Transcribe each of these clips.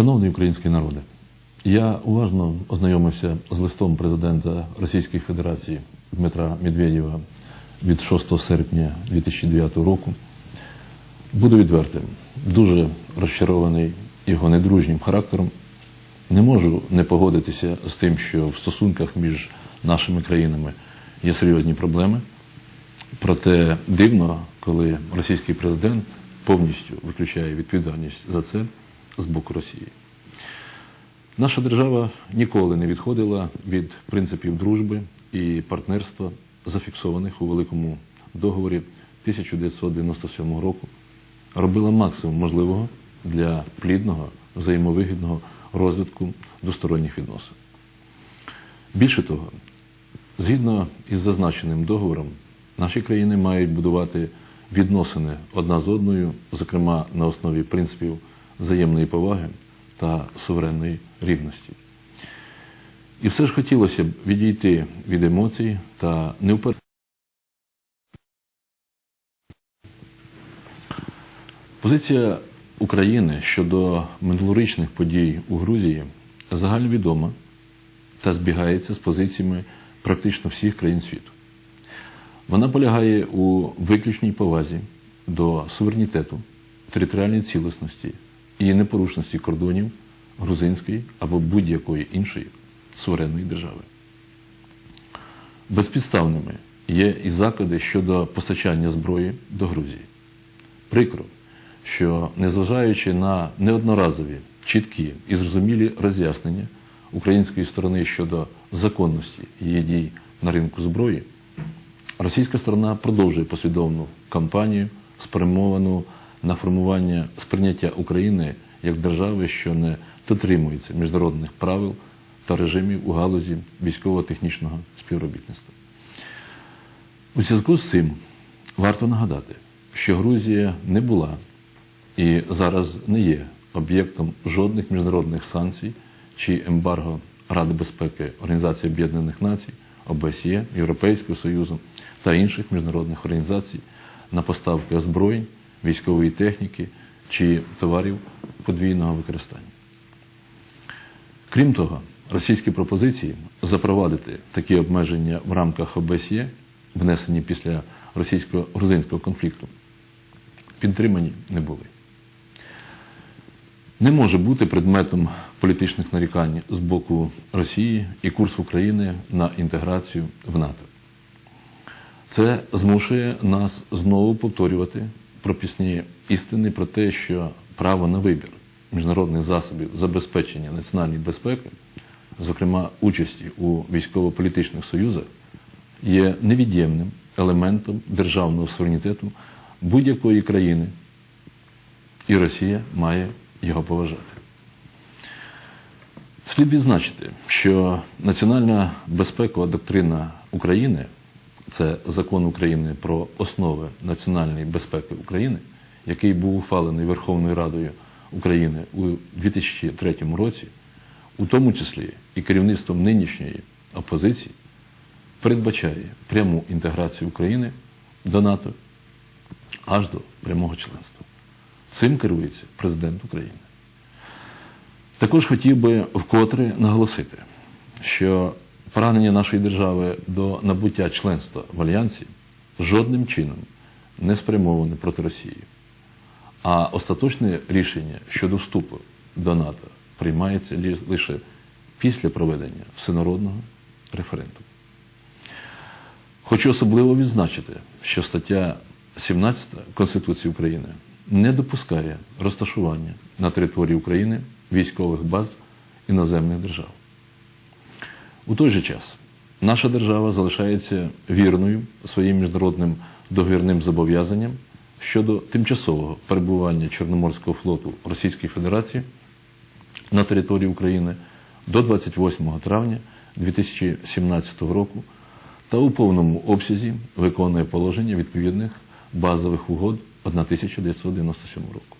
Шановний український народе, я уважно ознайомився з листом президента Російської Федерації Дмитра Медведєва від 6 серпня 2009 року. Буду відвертим, дуже розчарований його недружнім характером. Не можу не погодитися з тим, що в стосунках між нашими країнами є серйозні проблеми. Проте дивно, коли російський президент повністю виключає відповідальність за це з боку Росії. Наша держава ніколи не відходила від принципів дружби і партнерства, зафіксованих у великому договорі 1997 року, робила максимум можливого для плідного, взаємовигідного розвитку двосторонніх відносин. Більше того, згідно із зазначеним договором, наші країни мають будувати відносини одна з одною, зокрема на основі принципів взаємної поваги та суверенної рівності. І все ж хотілося б відійти від емоцій та не впер... Позиція України щодо минулорічних подій у Грузії загальновідома та збігається з позиціями практично всіх країн світу. Вона полягає у виключній повазі до суверенітету, територіальної цілісності і непорушності кордонів грузинської або будь-якої іншої суверенної держави. Безпідставними є і заклади щодо постачання зброї до Грузії. Прикро, що незважаючи на неодноразові, чіткі і зрозумілі роз'яснення української сторони щодо законності її дій на ринку зброї, російська сторона продовжує послідовну кампанію, спрямовану на формування сприйняття України як держави, що не дотримується міжнародних правил та режимів у галузі військово-технічного співробітництва. У зв'язку з цим варто нагадати, що Грузія не була і зараз не є об'єктом жодних міжнародних санкцій чи ембарго Ради безпеки Організації Об'єднаних Націй, ОБСЄ, Європейського Союзу та інших міжнародних організацій на поставки озброєнь, військової техніки чи товарів подвійного використання. Крім того, російські пропозиції запровадити такі обмеження в рамках ОБСЄ, внесені після російсько-грузинського конфлікту, підтримані не були. Не може бути предметом політичних нарікань з боку Росії і курс України на інтеграцію в НАТО. Це змушує нас знову повторювати прописні істини про те, що право на вибір міжнародних засобів забезпечення національної безпеки, зокрема участі у військово-політичних союзах, є невід'ємним елементом державного суверенітету будь-якої країни, і Росія має його поважати. Слід відзначити, що національна безпекова доктрина України це закон України про основи національної безпеки України, який був ухвалений Верховною Радою України у 2003 році, у тому числі і керівництвом нинішньої опозиції, передбачає пряму інтеграцію України до НАТО аж до прямого членства. Цим керується президент України. Також хотів би вкотре наголосити, що прагнення нашої держави до набуття членства в Альянсі жодним чином не спрямоване проти Росії, а остаточне рішення щодо вступу до НАТО приймається лише після проведення всенародного референдуму. Хочу особливо відзначити, що стаття 17 Конституції України не допускає розташування на території України військових баз іноземних держав. У той же час наша держава залишається вірною своїм міжнародним договірним зобов'язанням щодо тимчасового перебування Чорноморського флоту Російської Федерації на території України до 28 травня 2017 року та у повному обсязі виконує положення відповідних базових угод 1997 року.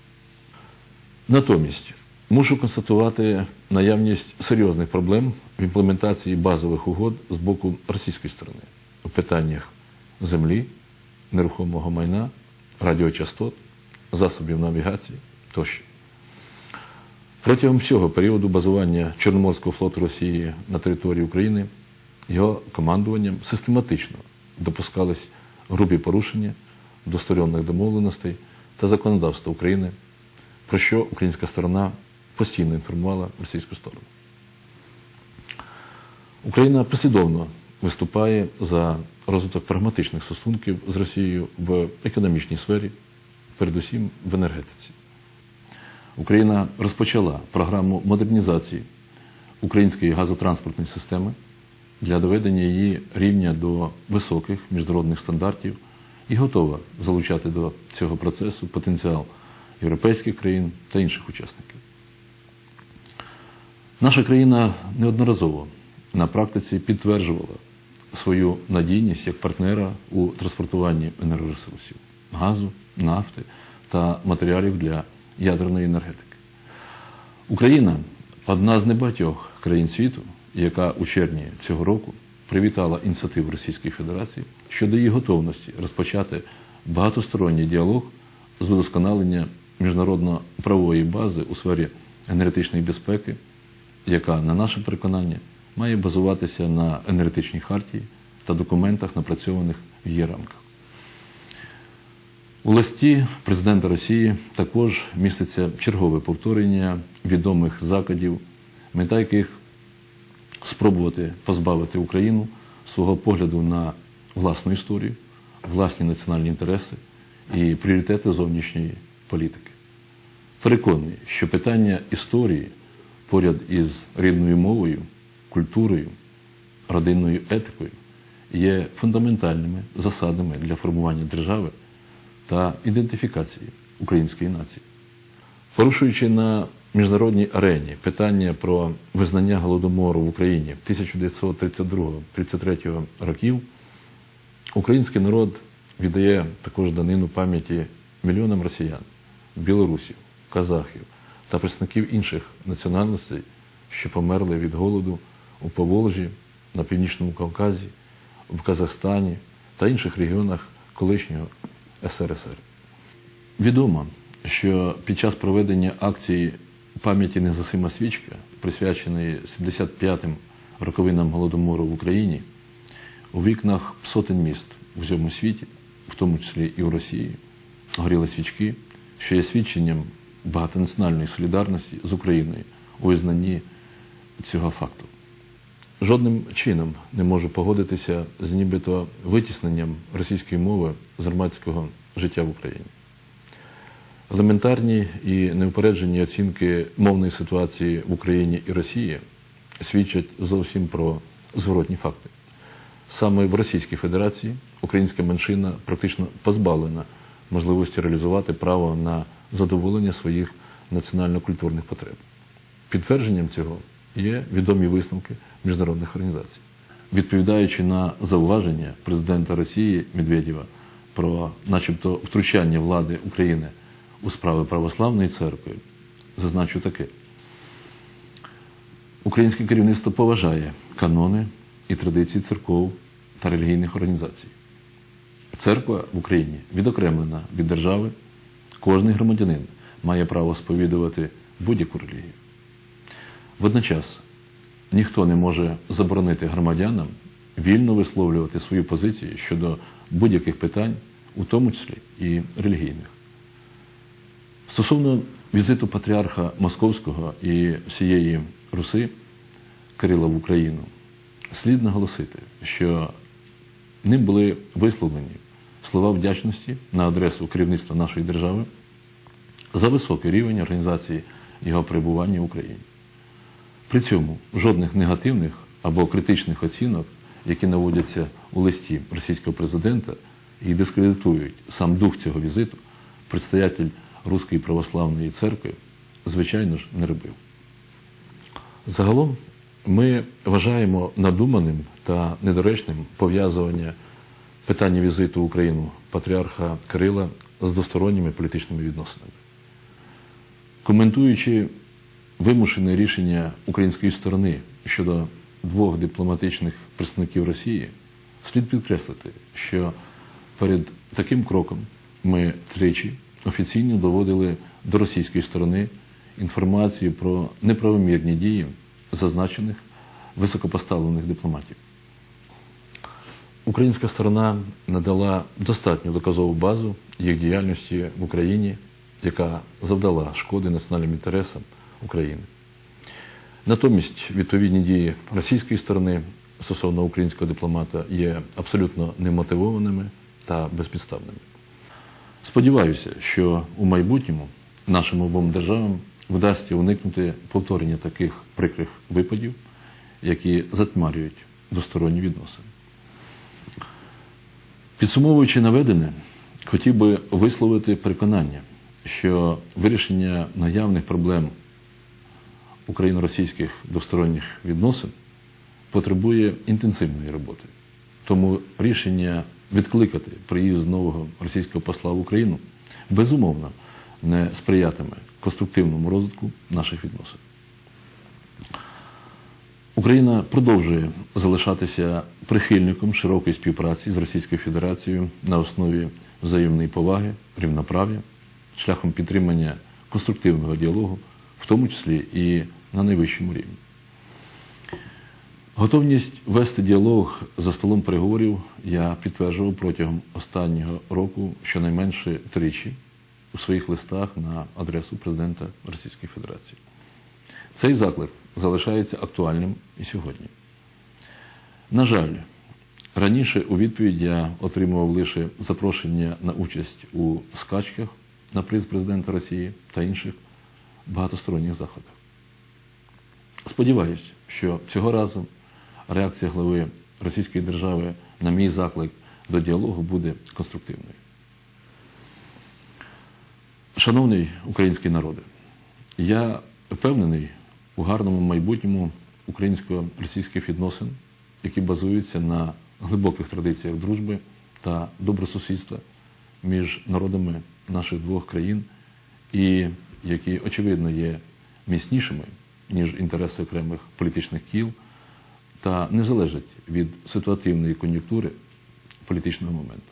Натомість мушу констатувати наявність серйозних проблем в імплементації базових угод з боку російської сторони у питаннях землі, нерухомого майна, радіочастот, засобів навігації тощо. Протягом всього періоду базування Чорноморського флоту Росії на території України його командуванням систематично допускались грубі порушення двосторонніх домовленостей та законодавства України, про що українська сторона постійно інформувала російську сторону. Україна послідовно виступає за розвиток прагматичних стосунків з Росією в економічній сфері, передусім в енергетиці. Україна розпочала програму модернізації української газотранспортної системи для доведення її рівня до високих міжнародних стандартів і готова залучати до цього процесу потенціал європейських країн та інших учасників. Наша країна неодноразово на практиці підтверджувала свою надійність як партнера у транспортуванні енергоресурсів газу, нафти та матеріалів для ядерної енергетики. Україна одна з небагатьох країн світу, яка у червні цього року привітала ініціативу Російської Федерації щодо її готовності розпочати багатосторонній діалог з удосконалення міжнародно-правової бази у сфері енергетичної безпеки, яка, на наше переконання, має базуватися на енергетичній хартії та документах, напрацьованих в її рамках. У листі президента Росії також міститься чергове повторення відомих закладів, мета яких спробувати позбавити Україну свого погляду на власну історію, власні національні інтереси і пріоритети зовнішньої політики. Переконаний, що питання історії поряд із рідною мовою, культурою, родинною етикою є фундаментальними засадами для формування держави та ідентифікації української нації. Порушуючи на міжнародній арені питання про визнання голодомору в Україні 1932-33 років, український народ віддає також данину пам'яті мільйонам росіян, білорусів, казахів та представників інших національностей, що померли від голоду у Поволжі, на Північному Кавказі, в Казахстані та інших регіонах колишнього СРСР. Відомо, що під час проведення акції пам'яті Незасима свічка, присвяченої 75-м роковинам Голодомору в Україні, у вікнах сотень міст у всьому світі, в тому числі і в Росії, горіли свічки, що є свідченням багатонаціональної солідарності з Україною у визнанні цього факту. Жодним чином не можу погодитися з нібито витісненням російської мови з громадського життя в Україні. Елементарні і неупереджені оцінки мовної ситуації в Україні і Росії свідчать зовсім про зворотні факти. Саме в Російській Федерації українська меншина практично позбавлена можливості реалізувати право на задоволення своїх національно-культурних потреб. Підтвердженням цього є відомі висновки міжнародних організацій. Відповідаючи на зауваження президента Росії Медведєва про начебто втручання влади України у справи православної церкви, зазначу таке. Українське керівництво поважає канони і традиції церков та релігійних організацій. Церква в Україні відокремлена від держави, кожний громадянин має право сповідувати будь-яку релігію. Водночас ніхто не може заборонити громадянам вільно висловлювати свою позицію щодо будь-яких питань, у тому числі і релігійних. Стосовно візиту патріарха Московського і всієї Руси Кирила в Україну, слід наголосити, що ним були висловлені слова вдячності на адресу керівництва нашої держави за високий рівень організації його перебування в Україні. При цьому жодних негативних або критичних оцінок, які наводяться у листі російського президента і дискредитують сам дух цього візиту, предстоятель Руської православної церкви, звичайно ж, не робив. Загалом ми вважаємо надуманим та недоречним пов'язування питання візиту в Україну патріарха Кирила з двосторонніми політичними відносинами. Коментуючи вимушене рішення української сторони щодо двох дипломатичних представників Росії, слід підкреслити, що перед таким кроком ми тричі офіційно доводили до російської сторони інформацію про неправомірні дії зазначених високопоставлених дипломатів. Українська сторона надала достатню доказову базу їх діяльності в Україні, яка завдала шкоди національним інтересам України. Натомість відповідні дії російської сторони стосовно українського дипломата є абсолютно немотивованими та безпідставними. Сподіваюся, що у майбутньому нашим обом державам вдасться уникнути повторення таких прикрих випадів, які затьмарюють двосторонні відносини. Підсумовуючи наведене, хотів би висловити переконання, що вирішення наявних проблем україно-російських двосторонніх відносин потребує інтенсивної роботи. Тому рішення відкликати приїзд нового російського посла в Україну безумовно не сприятиме конструктивному розвитку наших відносин. Україна продовжує залишатися прихильником широкої співпраці з Російською Федерацією на основі взаємної поваги, рівноправ'я, шляхом підтримання конструктивного діалогу, в тому числі і на найвищому рівні. Готовність вести діалог за столом переговорів я підтверджував протягом останнього року щонайменше тричі у своїх листах на адресу президента Російської Федерації. Цей заклик залишається актуальним і сьогодні. На жаль, раніше у відповідь я отримував лише запрошення на участь у скачках на приз президента Росії та інших багатосторонніх заходах. Сподіваюся, що цього разу реакція глави Російської держави на мій заклик до діалогу буде конструктивною. Шановний український народе, я впевнений у гарному майбутньому українсько-російських відносин, які базуються на глибоких традиціях дружби та добросусідства між народами наших двох країн, і які, очевидно, є міцнішими, ніж інтереси окремих політичних кіл, та не залежать від ситуативної кон'юнктури політичного моменту.